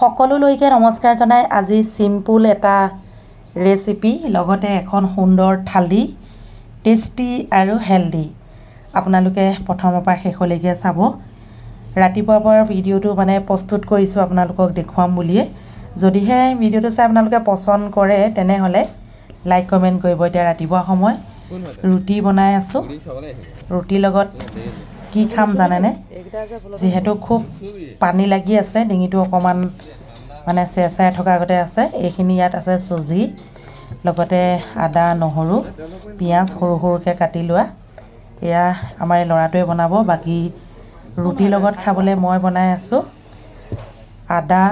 সকলোলৈকে নমস্কাৰ জনাই আজি চিম্পুল এটা ৰেচিপি লগতে এখন সুন্দৰ থালি টেষ্টি আৰু হেল্ডি আপোনালোকে প্ৰথমৰ পৰা শেষলৈকে চাব। ৰাতিপুৱাৰ পৰা ভিডিঅ'টো মানে প্ৰস্তুত কৰিছোঁ আপোনালোকক দেখুৱাম বুলিয়ে। যদিহে ভিডিঅ'টো চাই আপোনালোকে পচন্দ কৰে তেনেহ'লে লাইক কমেণ্ট কৰিব এতিয়া ৰাতিপুৱা সময়। ৰুটি বনাই আছোঁ। ৰুটিৰ লগত কি খাম জানেনে? যিহেতু খুব পানী লাগি আছে ডিঙিটো অকণমান মানে চেৰচাই থকা আগতে আছে। এইখিনি ইয়াত আছে চুজি লগতে আদা নহৰু পিঁয়াজ সৰু সৰুকৈ কাটি লোৱা। এয়া আমাৰ এই ল'ৰাটোৱে বনাব। বাকী ৰুটিৰ লগত খাবলৈ মই বনাই আছোঁ। আদা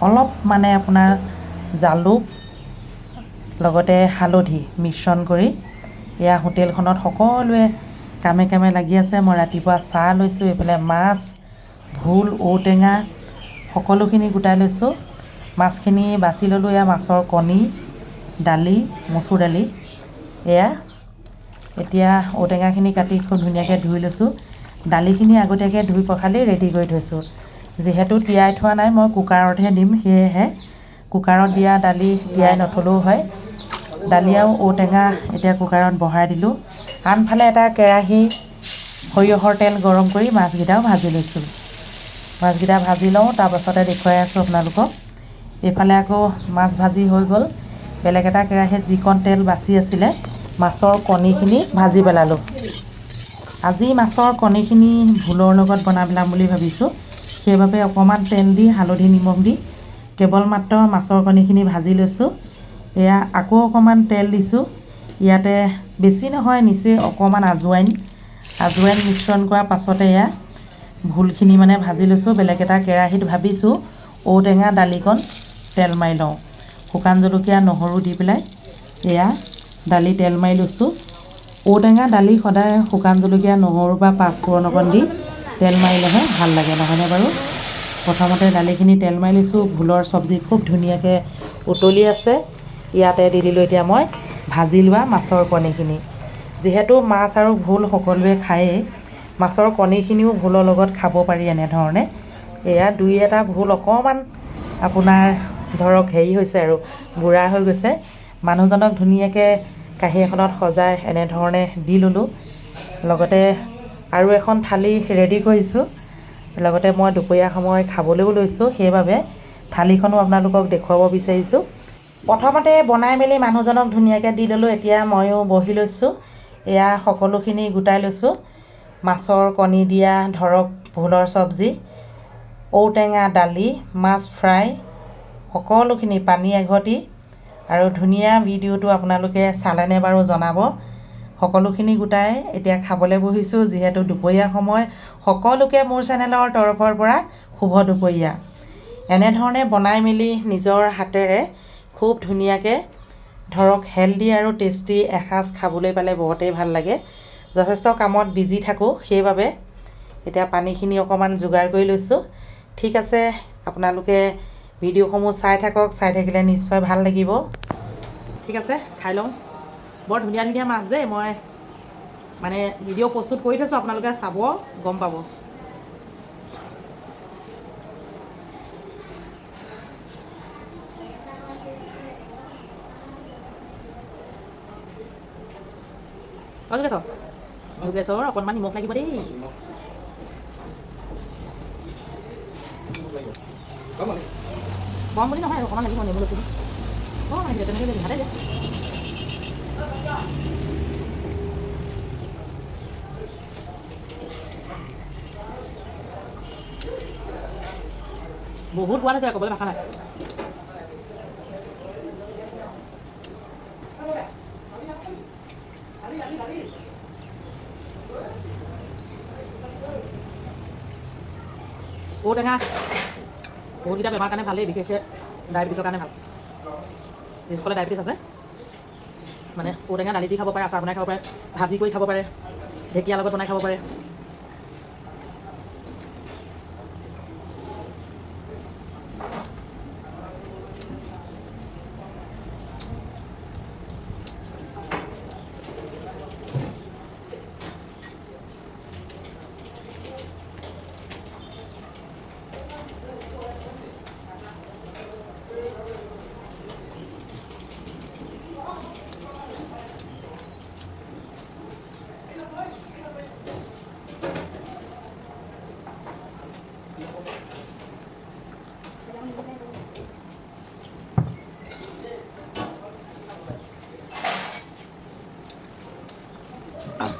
অলপ মানে আপোনাৰ জালুক লগতে হালধি মিশ্ৰণ কৰি। এয়া হোটেলখনত সকলোৱে কামে কামে লাগি আছে মই ৰাতিপুৱা চাহ লৈছোঁ এইফালে মাছ ভোল ঔটেঙা সকলোখিনি গোটাই লৈছোঁ। মাছখিনি বাছি ল'লোঁ এয়া মাছৰ কণী দালি মচুৰ দালি। এয়া এতিয়া ঔটেঙাখিনি কাটি খুব ধুনীয়াকৈ ধুই লৈছোঁ। দালিখিনি আগতীয়াকৈ ধুই পখালি ৰেডি কৰি থৈছোঁ। যিহেতু তিয়াই থোৱা নাই মই কুকাৰতহে দিম সেয়েহে কুকাৰত দিয়া দালি তিয়াই নথলেও হয়। দালি আৰু ঔটেঙা এতিয়া কুকাৰত বহাই দিলোঁ। আনফালে এটা কেৰাহী, সৰিয়হৰ তেল গৰম কৰি মাছকেইটাও ভাজি লৈছোঁ। মাছকেইটা ভাজি লওঁ তাৰপাছতে দেখুৱাই আছোঁ আপোনালোকক। এইফালে আকৌ মাছ ভাজি হৈ গ'ল। বেলেগ এটা কেৰাহীত যিকণ তেল বাচি আছিলে, মাছৰ কণীখিনি ভাজি পেলালোঁ। আজি মাছৰ কণীখিনি ভোলৰ লগত বনাই পেলাম বুলি ভাবিছোঁ। সেইবাবে অকণমান তেল দি, হালধি, নিমখ দি কেৱল মাত্ৰ মাছৰ কণীখিনি ভাজি লৈছোঁ। এয়া আকৌ অকণমান তেল দিছোঁ। ইয়াতে বেছি নহয় নিচেই অকণমান আজোৱাইন। আজোৱাইন মিশ্ৰণ কৰাৰ পাছতে এয়া ভোলখিনি মানে ভাজি লৈছোঁ। বেলেগ এটা কেৰাহীত ভাবিছোঁ। ঔটেঙা দালিকণ তেল মাৰি লওঁ। শুকান জলকীয়া নহৰু দি পেলাই এয়া দালি তেল মাৰি লৈছোঁ। ঔটেঙা দালি সদায় শুকান জলকীয়া নহৰু বা পাঁচফোৰণ অকণ দি তেল মাৰিলেহে ভাল লাগে নহয়নে বাৰু? প্ৰথমতে দালিখিনি তেল মাৰি লৈছোঁ। ভোলৰ চব্জি খুব ধুনীয়াকৈ উতলি আছে। ইয়াতে দি দিলোঁ এতিয়া মই ভাজি লোৱা মাছৰ কণীখিনি। যিহেতু মাছ আৰু ভোল সকলোৱে খায়েই মাছৰ কণীখিনিও ভোলৰ লগত খাব পাৰি এনেধৰণে। এয়া দুই এটা ভোল অকণমান আপোনাৰ ধৰক হেৰি হৈছে আৰু বুঢ়া হৈ গৈছে। মানুহজনক ধুনীয়াকৈ কাঁহী এখনত সজাই এনেধৰণে দি ল'লোঁ। লগতে আৰু এখন থালি ৰেডি কৰিছোঁ। লগতে মই দুপৰীয়া সময় খাবলৈও লৈছোঁ। সেইবাবে থালিখনো আপোনালোকক দেখুৱাব বিচাৰিছোঁ। প্ৰথমতে বনাই মেলি মানুহজনক ধুনীয়াকৈ দি ল'লোঁ এতিয়া ময়ো বহি লৈছোঁ। এয়া সকলোখিনি গোটাই লৈছোঁ। মাছৰ কণী দিয়া ধৰক ভোলৰ চব্জি ঔটেঙা দালি মাছ ফ্ৰাই সকলোখিনি পানী এঘটি। আৰু ধুনীয়া ভিডিঅ'টো আপোনালোকে চালেনে বাৰু জনাব। সকলোখিনি গোটাই এতিয়া খাবলৈ বহিছোঁ যিহেতু দুপৰীয়া সময়। সকলোকে মোৰ চেনেলৰ তৰফৰ পৰা শুভ দুপৰীয়া। এনেধৰণে বনাই মেলি নিজৰ হাতেৰে খুব ধুনীয়াকৈ, ধৰক হেল্ডি আৰু টেষ্টি এসাঁজ খাবলৈ পালে বহুতেই ভালো লাগে। যথেষ্ট কামত বিজি থাকোঁ, সেইবাবে এতিয়া পানীখিনি অকণমান যোগাৰ কৰি লৈছোঁ। ঠিক আছে, আপোনালোকে ভিডিঅ'সমূহ চাই থাকক, চাই থাকিলে নিশ্চয় ভালো লাগিব। ঠিক আছে, খাই লওঁ। বৰ ধুনীয়া ধুনীয়া মাছ দেই, মই মানে ভিডিঅ' প্ৰস্তুত কৰি থৈছোঁ, আপোনালোকে চাব, গম পাব। অঁ যোগেশ্বৰ যোগেশ্বৰ অকণমান নিমখ লাগিব দেই কম বুলি নহয় অকণমান লাগিব নেমু লৈছোঁ অঁ মানে তেনেকৈ ভালে যে বহুত সোৱাদ হৈছে ক'বলৈ ভাষা নাই ঔটেঙা বহুতকেইটা বেমাৰ কাৰণে ভালেই বিশেষকৈ ডায়েবেটিছৰ কাৰণে ভাল। যিসকলে ডায়েবেটিছ আছে মানে ঔটেঙা দালি দি খাব পাৰে আচাৰ বনাই খাব পাৰে ভাজি কৰি খাব পাৰে ঢেকীয়াৰ লগত বনাই খাব পাৰে।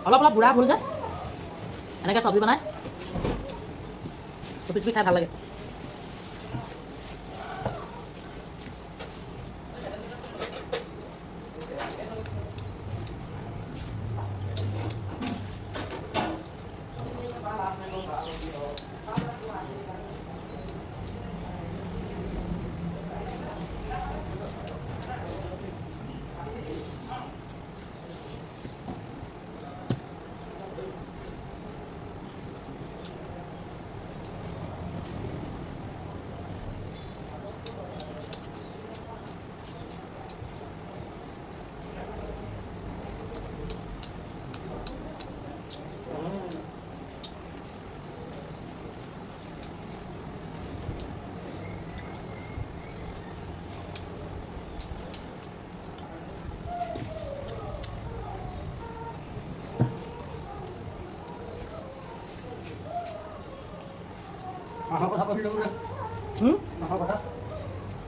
অলপ অলপ বুঢ়া ভুল যে এনেকৈ চব্জি বনাই। চুপি চুপি খাই ভাল লাগে।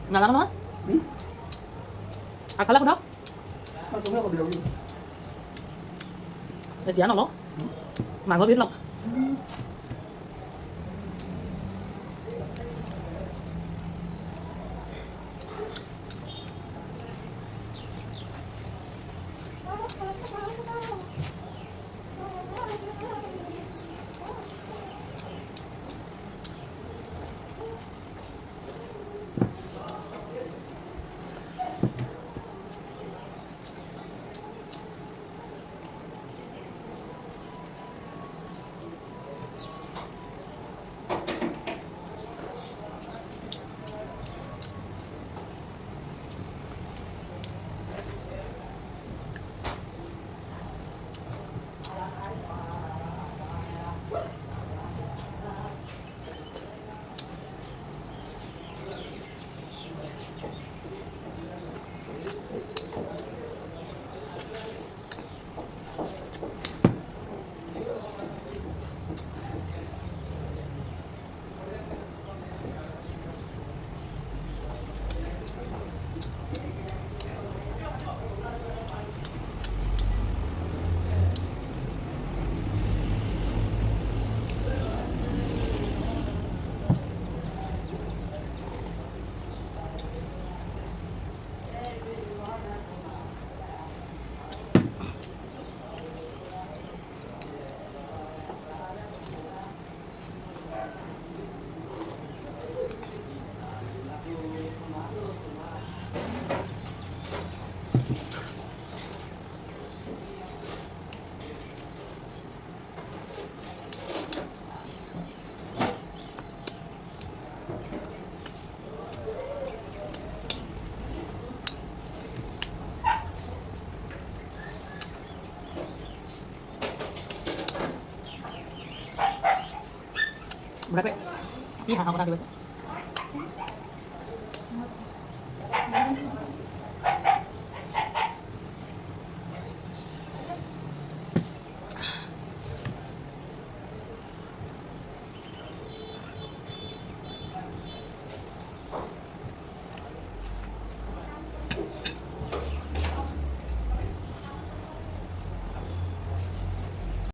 নাজানো নহয় হুম? আগফালে সোধক আৰু তুমিও পাতি ল'ব এতিয়া নলওঁ মাঘৰ বিহুত Biar kamu.